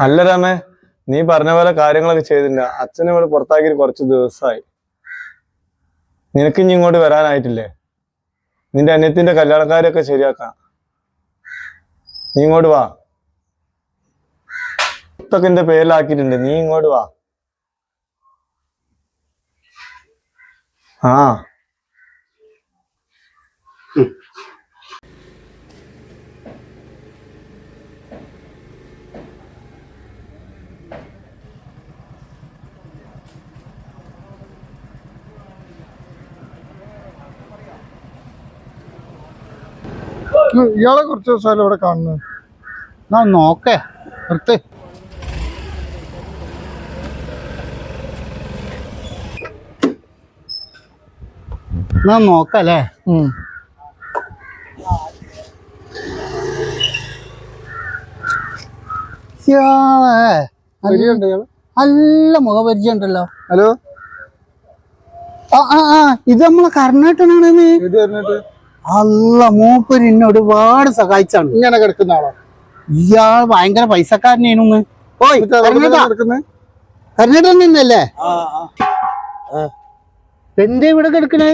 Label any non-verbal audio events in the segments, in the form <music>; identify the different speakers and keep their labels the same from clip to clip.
Speaker 1: അല്ല രാമേ നീ പറഞ്ഞ പോലെ കാര്യങ്ങളൊക്കെ ചെയ്തില്ല. അച്ഛനെ ഇവിടെ പുറത്താക്കി കുറച്ച് ദിവസമായി നിനക്ക് ഇനി ഇങ്ങോട്ട് വരാനായിട്ടില്ലേ? നിന്റെ അന്യത്തിന്റെ കല്യാണക്കാരൊക്കെ ശരിയാക്കാം. നീ ഇങ്ങോട്ട് വാ. ഇപ്പൊക്കെ എന്റെ പേരിലാക്കിയിട്ടുണ്ട്. നീ ഇങ്ങോട്ട് വാ. ആ.
Speaker 2: ഇയാളെ കുറച്ച് ദിവസമല്ലോ ഇവിടെ കാണുന്നത്
Speaker 3: എന്നാ നോക്കേ നിർത്ത്. എന്നാ നോക്കല്ലേ? നല്ല മുഖപരിചയം ഉണ്ടല്ലോ
Speaker 2: ഹലോ?
Speaker 3: ആ ആ ഇത് നമ്മളെ കർണാട്ടനാണെന്ന് അല്ല മൂപ്പര് എന്നെ ഒരുപാട് സഹായിച്ചാണ്.
Speaker 2: ഇങ്ങനെ കിടക്കുന്ന ആളോ.
Speaker 3: ഇയാൾ ഭയങ്കര പൈസക്കാരനേനൊന്ന് ഓയ് കർണാടക നിന്നല്ലേ എന്തേ ഇവിടെ കിടക്കണേ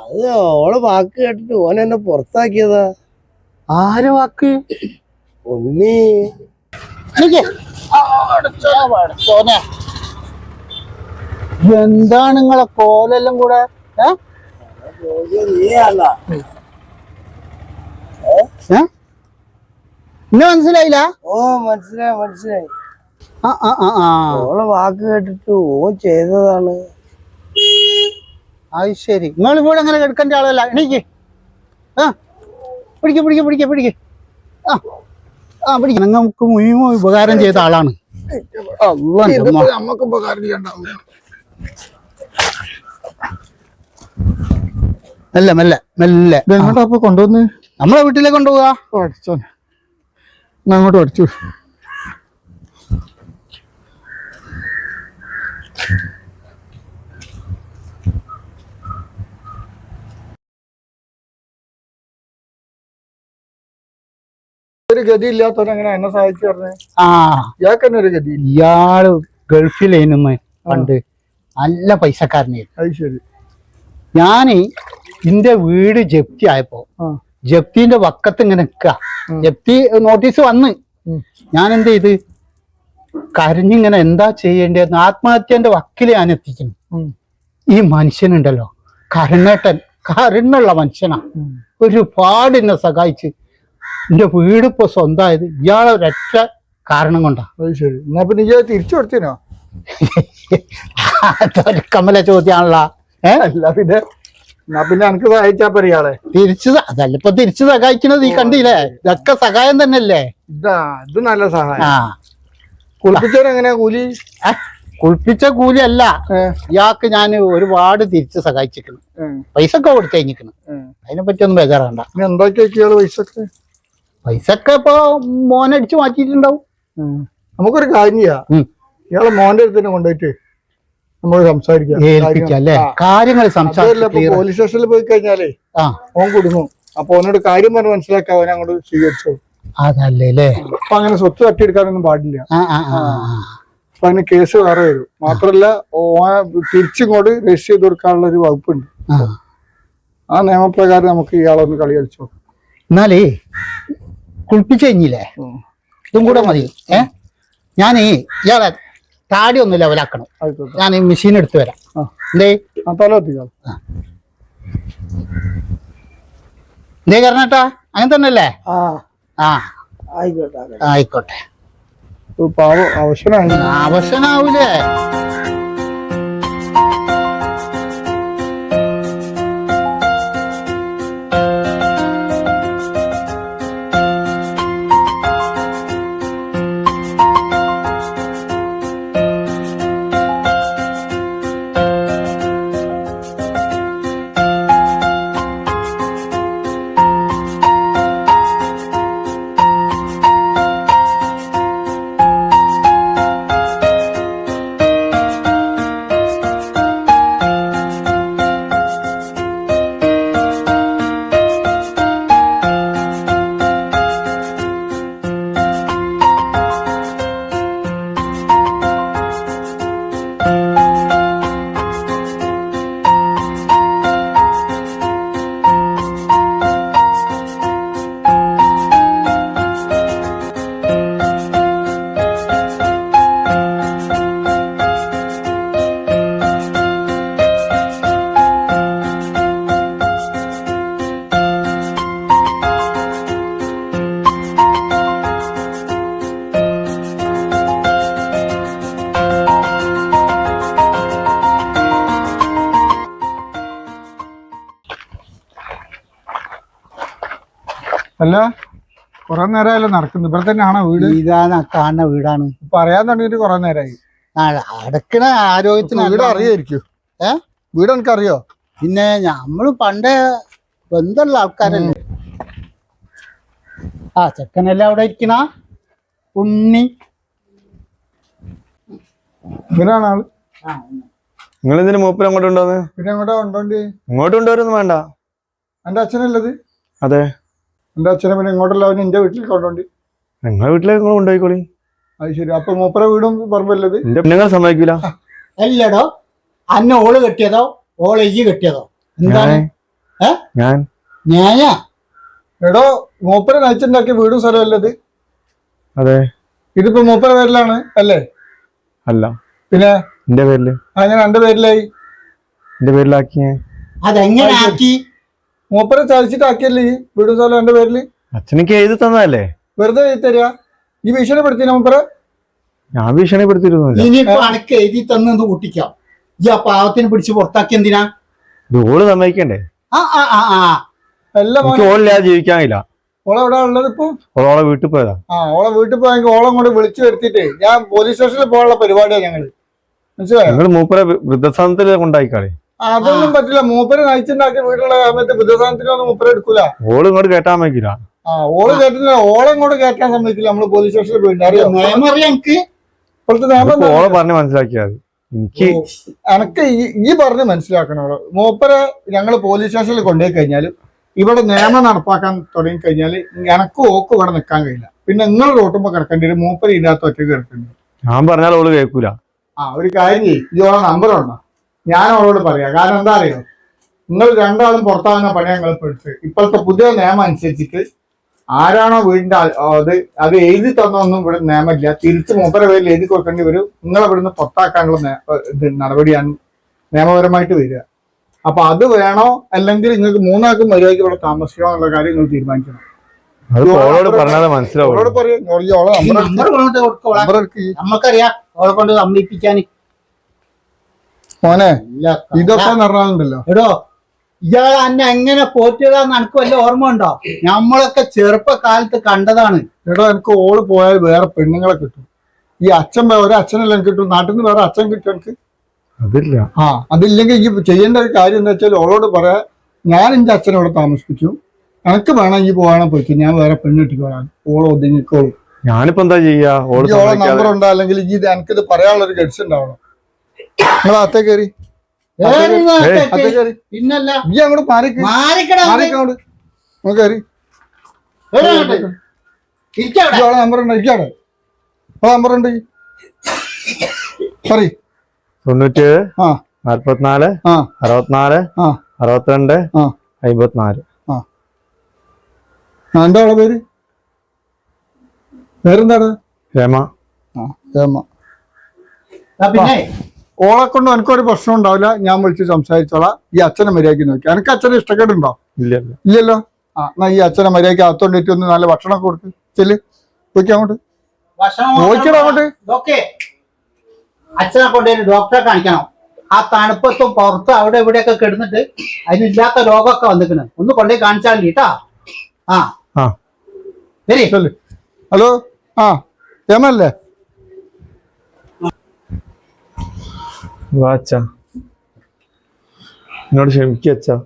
Speaker 4: അത് ഓളെ വാക്ക് കേട്ടിട്ട് ഓൻ എന്നെ പുറത്താക്കിയതാ.
Speaker 3: ആരെ വാക്ക്. എന്താണ് നിങ്ങളെ കോലെല്ലാം കൂടെ? ഏ?
Speaker 4: നീ അല്ല
Speaker 3: ഏ? ഇന്നെ മനസ്സിലായില്ല?
Speaker 4: ഓ മനസ്സിലായി മനസ്സിലായി.
Speaker 3: ആ ആ ആ ആ.
Speaker 4: ഓളെ വാക്ക് കേട്ടിട്ട് ഓ ചെയ്തതാണ്.
Speaker 3: അത് ശരി. നിങ്ങൾ ഇവിടെ അങ്ങനെ കിടക്കേണ്ട ആളല്ല. എണീക്ക്. ആ പിടിക്ക പിടിക്ക പിടിക്ക പിടിക്ക. ആ ആ പിടിക്ക. നമുക്ക് മുഴുവൻ ഉപകാരം ചെയ്ത ആളാണ്.
Speaker 2: നമുക്ക് ഉപകാരം ചെയ്യണ്ടാവും
Speaker 3: മെല്ലെ മെല്ലെ മെല്ലെ.
Speaker 2: എങ്ങോട്ടാ അപ്പൊ കൊണ്ടുവന്ന്?
Speaker 3: നമ്മളെ വീട്ടിലേക്ക് കൊണ്ടുപോവാ.
Speaker 2: അടിച്ചോ അങ്ങോട്ട് അടിച്ചു ഒരു ഗതി ഇല്ലാത്തവരെങ്ങനെ എന്നെ സഹായിച്ചു പറഞ്ഞേ?
Speaker 3: ആ.
Speaker 2: ഇയാൾക്ക് തന്നെ ഒരു ഗതി ഇല്ല
Speaker 3: ഇയാൾ ഗൾഫിലേനുമ്മ പണ്ട് നല്ല പൈസക്കാരനായിരുന്നു.
Speaker 2: അത് ശരി.
Speaker 3: ഞാൻ എന്റെ വീട് ജപ്തി ആയപ്പോ ജപ്തിന്റെ വക്കത്ത് ഇങ്ങനെ നിക്ക. ജപ്തി നോട്ടീസ് വന്ന്. ഞാൻ എന്ത് ചെയ്ത്? കരഞ്ഞിങ്ങനെ എന്താ ചെയ്യേണ്ടതെന്ന് ആത്മഹത്യന്റെ വക്കിൽ ഞാൻ എത്തിക്കുന്നു. ഈ മനുഷ്യനുണ്ടല്ലോ. കരുണേട്ടൻ കരുണുള്ള മനുഷ്യനാ. ഒരുപാട് എന്നെ സഹായിച്ച്. എന്റെ വീട് ഇപ്പൊ സ്വന്തമായത് ഇയാളെ ഒരൊറ്റ കാരണം കൊണ്ടാ.
Speaker 2: ശരി. എന്നാ പിന്നെ തിരിച്ചു കൊടുത്തിനോ? <laughs>
Speaker 3: അതൊരു കമല ചോദ്യമാണല്ല.
Speaker 2: അല്ല പിന്നെ എന്നാ പിന്നെ എനിക്ക് സഹായിച്ചാ പോരെ ഇയാളെ?
Speaker 3: തിരിച്ചു സ- അതല്ല ഇപ്പൊ തിരിച്ചു സഹായിക്കണത് ഈ കണ്ടില്ലേ? ഇതൊക്കെ സഹായം തന്നെയല്ലേ?
Speaker 2: ഇതാ ഇത് നല്ല സഹായം.
Speaker 3: ആ.
Speaker 2: കുളിപ്പിച്ചവരെങ്ങനെയാ കൂലി?
Speaker 3: ഏ? കുളിപ്പിച്ച കൂലിയല്ല
Speaker 2: ഏ,
Speaker 3: ഇയാൾക്ക് ഞാൻ ഒരുപാട് തിരിച്ച് സഹായിച്ചിരിക്കണം
Speaker 2: ഏ,
Speaker 3: പൈസ ഒക്കെ കൊടുത്തു അതിനെ
Speaker 2: ഏ.
Speaker 3: അതിനെ പറ്റിയൊന്നും ബേജാറാണ്ട
Speaker 2: ഇനി എന്താക്കിയൊക്കെ ഇയാൾ പൈസ ഒക്കെ
Speaker 3: പൈസ ഒക്കെ ഇപ്പൊ മോനടിച്ചു മാറ്റിയിട്ടുണ്ടാവും.
Speaker 2: നമുക്കൊരു കാര്യം ചെയ്യാം.
Speaker 3: ഉം.
Speaker 2: ഇയാളെ മോന്റെ അടുത്ത് തന്നെ കൊണ്ടുപോയിട്ട് നമുക്ക് സംസാരിക്കാം.
Speaker 3: ഏൽപ്പിക്കാം അല്ലേ?
Speaker 2: ആ.
Speaker 3: കാര്യങ്ങൾ
Speaker 2: അതല്ല പോലീസ് സ്റ്റേഷനിൽ പോയി കഴിഞ്ഞാലേ
Speaker 3: ആ.
Speaker 2: ഓൻ കുടുങ്ങും. അപ്പൊ ഓനോട് കാര്യം പറഞ്ഞ് മനസ്സിലാക്കാൻ അവൻ അങ്ങോട്ട് സ്വീകരിച്ചു.
Speaker 3: അതല്ലേ അല്ലേ?
Speaker 2: അപ്പൊ അങ്ങനെ സ്വത്ത് തട്ടിയെടുക്കാനൊന്നും പാടില്ല. അപ്പൊ അതിന് കേസ് വേറെ വരും. മാത്രല്ല തിരിച്ചിങ്ങോട്ട് രജിസ്റ്റർ ചെയ്ത് കൊടുക്കാനുള്ള ഒരു വകുപ്പുണ്ട്.
Speaker 3: ആ.
Speaker 2: ആ നിയമപ്രകാരം നമുക്ക് ഇയാളൊന്ന് കളി കളിച്ചു
Speaker 3: എന്നാലേ കുളിപ്പിച്ചു കഴിഞ്ഞില്ലേ? ഇതും കൂടെ മതി. ഏ? ഞാനേ ഇയാളെ താടി ഒന്ന് ലെവലാക്കണം ഞാൻ ഈ മെഷീൻ എടുത്തു വരാം. എന്തേ എന്തേ കരണേട്ടാ അങ്ങനെ തന്നെ
Speaker 4: അല്ലേ
Speaker 3: ആ.
Speaker 4: ആയിക്കോട്ടെ ആയിക്കോട്ടെ.
Speaker 3: ആയിക്കോട്ടെ.
Speaker 2: അല്ല കുറെ നേരമല്ലേ നടക്കുന്നു ഇവിടെ തന്നെയാണോ വീട്?
Speaker 3: ഇതാണ് കാണുന്ന വീടാണ്.
Speaker 2: പറയാൻ തുടങ്ങിയിട്ട് കുറെ നേരമായി.
Speaker 3: അടക്കണ ആരോഗ്യത്തിന്
Speaker 2: വീട്. അറിയായിരിക്കും.
Speaker 3: ഏ?
Speaker 2: വീട് എനിക്കറിയോ?
Speaker 3: പിന്നെ നമ്മൾ പണ്ടേ ബന്ധമുള്ള ആൾക്കാരല്ലേ? ആ ചെക്കനല്ലേ അവിടെ ഇരിക്കണ? ഉണ്ണി.
Speaker 2: ഇവനാണ് ആൾ.
Speaker 1: നിങ്ങൾ എന്തിനു മൂപ്പര് അങ്ങോട്ട് ഉണ്ടോന്ന്
Speaker 2: പിന്നെ അങ്ങോട്ടാ ഉണ്ടോണ്ടി
Speaker 1: ഇങ്ങോട്ട് ഉണ്ടോരൊന്നും വേണ്ട.
Speaker 2: എന്റെ അച്ഛനല്ലത്
Speaker 1: അതെ.
Speaker 2: എന്റെ അച്ഛനെ പിന്നെ ഇങ്ങോട്ടല്ല അവന് എന്റെ വീട്ടിൽ കൊണ്ടോണ്ടി.
Speaker 1: നിങ്ങളെ വീട്ടിലേക്ക് നിങ്ങൾ കൊണ്ടുപോയിക്കോളി.
Speaker 2: അത് ശരി. അപ്പൊ മൂപ്പര വീടും പറമ്പല്ലത്
Speaker 1: എന്റെ പെണ്ണുങ്ങൾ സമ്മതിക്കൂല.
Speaker 3: അല്ലടോ. അന്ന ഓൾ കെട്ടിയതോ? ഓൾ എയ്യ് കെട്ടിയതോ? എന്താണ്?
Speaker 1: ഞാൻ.
Speaker 3: ഞാനാ?
Speaker 2: എടോ മൂപ്പര നയിച്ചുണ്ടാക്കിയ വീടും സ്ഥലമല്ലത്.
Speaker 1: അതെ.
Speaker 2: ഇതിപ്പോ മൂപ്പര പേരിലാണ് അല്ലേ?
Speaker 1: അല്ല.
Speaker 2: പിന്നെ?
Speaker 1: എന്റെ പേരിൽ.
Speaker 2: ആ ഞാൻ എന്റെ പേരിലായി.
Speaker 1: എന്റെ പേരിലാക്കി
Speaker 3: അതെങ്ങനെ ആക്കി
Speaker 2: മൂപ്പര ചതിച്ചിട്ടാക്കിയല്ലേ ഈ വീടും സ്ഥലം എന്റെ പേരിൽ?
Speaker 1: അച്ഛനക്ക് എഴുതി തന്നതല്ലേ?
Speaker 2: വെറുതെ എഴുതി തരിക ഈ ഭീഷണിപ്പെടുത്തി മൂപ്പര?
Speaker 1: ഞാൻ ഭീഷണിപ്പെടുത്തിയിരുന്നില്ല
Speaker 3: ഇനിയിപ്പോ അനക്ക് എഴുതി തന്നെന്ന് കൂട്ടിക്കാം. ഈ ആ പാവത്തിന് പിടിച്ച് പുറത്താക്കി എന്തിനാ?
Speaker 1: ഓൾ സമ്മതിക്കണ്ടേ?
Speaker 3: ആ ആ ആ ആ.
Speaker 2: എല്ലാം
Speaker 1: എനിക്ക്
Speaker 2: മോനെ
Speaker 1: ഓളില്ലാതെ ജീവിക്കാൻ കഴിയില്ല
Speaker 2: ഓളെ എവിടെ ഉള്ളത് ഇപ്പൊ?
Speaker 1: ഓളോളെ വീട്ടിൽ പോയതാ.
Speaker 2: ആ ഓളെ വീട്ടിൽ പോയെങ്കിൽ ഓളം കൊണ്ട് വിളിച്ചു വരുത്തിട്ട് ഞാൻ പോലീസ് സ്റ്റേഷനിൽ പോകാനുള്ള പരിപാടിയാണ് ഞങ്ങൾ. മനസ്സിലായോ?
Speaker 1: നിങ്ങൾ മൂപ്പരെ വൃദ്ധസ്ഥാനത്തിൽ കൊണ്ടായിക്കാളെ
Speaker 2: അതൊന്നും പറ്റില്ല. മൂപ്പര് നയിച്ചുണ്ടാക്കിയ വീട്ടിലുള്ള സമയത്ത് ബുദ്ധസാധനത്തിനൊന്നും മൂപ്പര് എടുക്കൂല.
Speaker 1: ഓൾ ഇങ്ങോട്ട് കേട്ടാൻ വയ്ക്കില്ല
Speaker 2: ആ ഓൾ കേട്ടില്ല ഓളെ ഇങ്ങോട്ട് കേട്ടാൻ സമ്മതിക്കില്ല. നമ്മൾ പോലീസ് സ്റ്റേഷനിൽ പോയിട്ടുണ്ട്. അറിയാം?
Speaker 3: നിയമം അറിയാം എനിക്ക്.
Speaker 2: ഇപ്പോഴത്തെ നിയമം
Speaker 1: ഓളെ പറഞ്ഞ് മനസ്സിലാക്കിയാൽ എനിക്ക്
Speaker 2: എനക്ക് ഈ- പറഞ്ഞ് മനസ്സിലാക്കണോളൂ മൂപ്പരെ ഞങ്ങൾ പോലീസ് സ്റ്റേഷനിൽ കൊണ്ടുപോയി കഴിഞ്ഞാൽ ഇവിടെ നിയമം നടപ്പാക്കാൻ തുടങ്ങി കഴിഞ്ഞാൽ എനക്ക് ഓക്ക് ഇവിടെ നിക്കാൻ കഴിയില്ല. പിന്നെ നിങ്ങൾ റോട്ടുമ്പോ കിടക്കേണ്ടി വരും. മൂപ്പര് ഇതിനകത്ത് ഒറ്റ കിടക്കേണ്ടി
Speaker 1: ഞാൻ പറഞ്ഞാൽ ഓൾ കേൾക്കൂല.
Speaker 2: ആ ഒരു കാര്യം ചെയ്യും. ഈ ഓളെ നമ്പർ ഉണ്ടോ ഞാൻ അവളോട് പറയാം. കാരണം എന്താ അറിയോ? നിങ്ങൾ രണ്ടാളും പുറത്താകുന്ന പണി ഞങ്ങൾ പഠിച്ച് ഇപ്പോഴത്തെ പുതിയ നിയമം അനുസരിച്ചിട്ട് ആരാണോ വീടിന്റെ അത് അത് എഴുതി തന്നൊന്നും ഇവിടെ നിയമമില്ല. തിരിച്ച് മൂപ്പര പേരിൽ എഴുതി കൊടുക്കേണ്ടി വരും. നിങ്ങൾ ഇവിടുന്ന് പുറത്താക്കാനുള്ള ഇത് നടപടിയാണ് നിയമപരമായിട്ട് വരിക. അപ്പൊ അത് വേണോ? അല്ലെങ്കിൽ നിങ്ങൾക്ക് മൂന്നാൾക്കും മര്യാദയ്ക്ക് ഇവിടെ താമസിക്കണോ എന്നുള്ള കാര്യം നിങ്ങൾ തീരുമാനിക്കണം.
Speaker 3: നമ്മക്കറിയാം ഓളെ കൊണ്ട് സമ്മതിപ്പിക്കാൻ
Speaker 2: മോനെ ഇതൊക്കെ പറഞ്ഞാലുണ്ടല്ലോ.
Speaker 3: എടോ ഇയാൾ അന്നെ എങ്ങനെ പോറ്റിയതാന്ന് എനിക്ക് വല്ല ഓർമ്മ ഉണ്ടോ? നമ്മളൊക്കെ ചെറുപ്പകാലത്ത് കണ്ടതാണ്.
Speaker 2: എടോ എനിക്ക് ഓൾ പോയാൽ വേറെ പെണ്ണുങ്ങളെ കിട്ടും. ഈ അച്ഛൻ ഒരു അച്ഛനെല്ലാം കിട്ടും. നാട്ടിൽ നിന്ന് വേറെ അച്ഛൻ കിട്ടും എനിക്ക്.
Speaker 1: അതില്ല.
Speaker 2: ആ അതില്ലെങ്കിൽ ഈ ചെയ്യേണ്ട ഒരു കാര്യം എന്താ വെച്ചാൽ ഓളോട് പറയാ ഞാൻ എന്റെ അച്ഛനോട് താമസിപ്പിച്ചു എനിക്ക് വേണം ഈ പോകണം പോയിട്ട് ഞാൻ വേറെ പെണ്ണിട്ടിക്കോളാം ഓൾ ഒതുങ്ങിക്കോളും.
Speaker 1: ഞാനിപ്പോ എന്താ ചെയ്യാ? ഓൾ
Speaker 2: നമ്പർ ഉണ്ടോ? അല്ലെങ്കിൽ എനിക്കിത് പറയാനുള്ള ഒരു ഗഡ്സ് ഉണ്ടാവണം. നിങ്ങൾ അത്തേ കയറി ഈ അങ്ങോട്ട് മാറിക്ക്
Speaker 3: മാറിക്കടാ
Speaker 2: നിങ്ങൾ കയറി.
Speaker 3: ഇരിക്കവിടെ.
Speaker 2: നമ്പർ ഉണ്ട് ഇരിക്കാടെ ഓളെ നമ്പർ ഉണ്ട്. പറ
Speaker 1: തൊണ്ണൂറ്റേഴ്
Speaker 2: ആ.
Speaker 1: നാല്പത്തിനാല്
Speaker 2: ആ.
Speaker 1: അറുപത്തിനാല്
Speaker 2: ആ.
Speaker 1: അറുപത്തിരണ്ട്
Speaker 2: ആ.
Speaker 1: അമ്പത്തിനാല്
Speaker 2: ആ. എന്താ അവളെ പേര്? പേരെന്താണ്?
Speaker 1: രമ.
Speaker 2: ആ ഹേമ
Speaker 3: ആ, പിന്നെ?
Speaker 2: ഓളെ കൊണ്ട് എനിക്കൊരു പ്രശ്നം ഉണ്ടാവില്ല. ഞാൻ വിളിച്ച് സംസാരിച്ചോളാം. ഈ അച്ഛനെ മര്യാദയ്ക്ക് നോക്കി. എനിക്ക് അച്ഛനെ ഇഷ്ടക്കേടുണ്ടോ?
Speaker 1: ഇല്ല ഇല്ല.
Speaker 2: ഇല്ലല്ലോ? ആ എന്നാ ഈ അച്ഛനെ മര്യാദയ്ക്ക് അകത്തോണ്ടിട്ട് ഒന്ന് നല്ല ഭക്ഷണം കൊടുക്ക്. ചെല്ല്. നോക്കിയാ അങ്ങോട്ട്. അങ്ങോട്ട്.
Speaker 3: അച്ഛനെ കൊണ്ടുവരും ഡോക്ടറെ കാണിക്കണം. ആ തണുപ്പത്തും പുറത്ത് അവിടെ ഇവിടെയൊക്കെ കിടന്നിട്ട് അതിനില്ലാത്ത രോഗമൊക്കെ വന്നിക്കണ് ഒന്ന് കൊണ്ടുപോയി കാണിച്ചാൽ കേട്ടാ ആ.
Speaker 1: ആ.
Speaker 3: ശരി.
Speaker 2: ചെല്ല്. ഹലോ? ആ. ഹേമല്ലേ
Speaker 1: വാ അച്ഛാ. എന്നോട് ക്ഷമിക്കച്ചാ